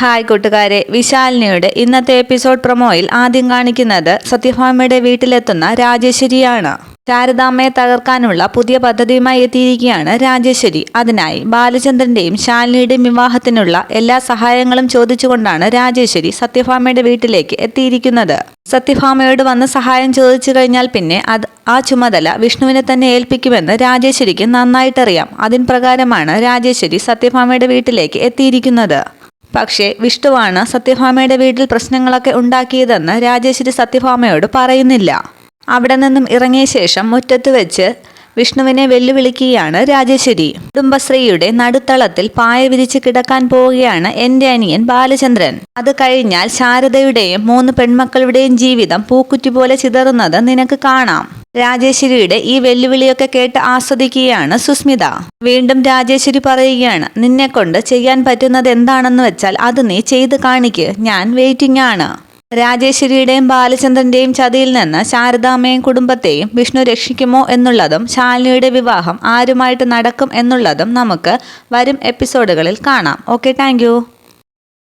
Hi കൂട്ടുകാരെ വിശാലിനിയുടെ ഇന്നത്തെ episode പ്രൊമോയിൽ ആദ്യം കാണിക്കുന്നത് സത്യഭാമയുടെ വീട്ടിലെത്തുന്ന രാജേശ്വരിയാണ്. ശാരദാമ്മയെ തകർക്കാനുള്ള പുതിയ പദ്ധതിയുമായി എത്തിയിരിക്കുകയാണ് രാജേശ്വരി. അതിനായി ബാലചന്ദ്രന്റെയും ശാലിനിയുടെയും വിവാഹത്തിനുള്ള എല്ലാ സഹായങ്ങളും ചോദിച്ചുകൊണ്ടാണ് രാജേശ്വരി സത്യഭാമയുടെ വീട്ടിലേക്ക് എത്തിയിരിക്കുന്നത്. സത്യഭാമയോട് വന്ന് സഹായം ചോദിച്ചു കഴിഞ്ഞാൽ പിന്നെ അത് ആ ചുമതല വിഷ്ണുവിനെ തന്നെ ഏൽപ്പിക്കുമെന്ന് രാജേശ്വരിക്ക് നന്നായിട്ടറിയാം. അതിൻ പ്രകാരമാണ് രാജേശ്വരി സത്യഭാമയുടെ വീട്ടിലേക്ക് എത്തിയിരിക്കുന്നത്. പക്ഷേ വിഷ്ണുവാണ് സത്യഭാമയുടെ വീട്ടിൽ പ്രശ്നങ്ങളൊക്കെ ഉണ്ടാക്കിയതെന്ന് രാജേശ്വരി സത്യഭാമയോട് പറയുന്നില്ല. അവിടെ നിന്നും ഇറങ്ങിയ ശേഷം മുറ്റത്ത് വെച്ച് വിഷ്ണുവിനെ വെല്ലുവിളിക്കുകയാണ് രാജേശ്വരി. കുടുംബശ്രീയുടെ നടുത്തളത്തിൽ പായ വിരിച്ച് കിടക്കാൻ പോവുകയാണ് എന്റെ അനിയൻ ബാലചന്ദ്രൻ. അത് കഴിഞ്ഞാൽ ശാരദയുടെയും മൂന്ന് പെൺമക്കളുടെയും ജീവിതം പൂക്കുറ്റി പോലെ ചിതറുന്നത് നിനക്ക് കാണാം. രാജേശ്വരിയുടെ ഈ വെല്ലുവിളിയൊക്കെ കേട്ട് ആസ്വദിക്കുകയാണ് സുസ്മിത. വീണ്ടും രാജേശ്വരി പറയുകയാണ് നിന്നെ കൊണ്ട് ചെയ്യാൻ പറ്റുന്നത് എന്താണെന്ന് വെച്ചാൽ അത് നീ ചെയ്ത് കാണിക്ക്. ഞാൻ വെയിറ്റിംഗ് ആണ്. രാജേശ്വരിയുടെയും ബാലചന്ദ്രന്റെയും ചതിയിൽ നിന്ന് ശാരദാമ്മയും കുടുംബത്തെയും വിഷ്ണു രക്ഷിക്കുമോ എന്നുള്ളതും ശാലിനിയുടെ വിവാഹം ആരുമായിട്ട് നടക്കും എന്നുള്ളതും നമുക്ക് വരും എപ്പിസോഡുകളിൽ കാണാം. Okay thank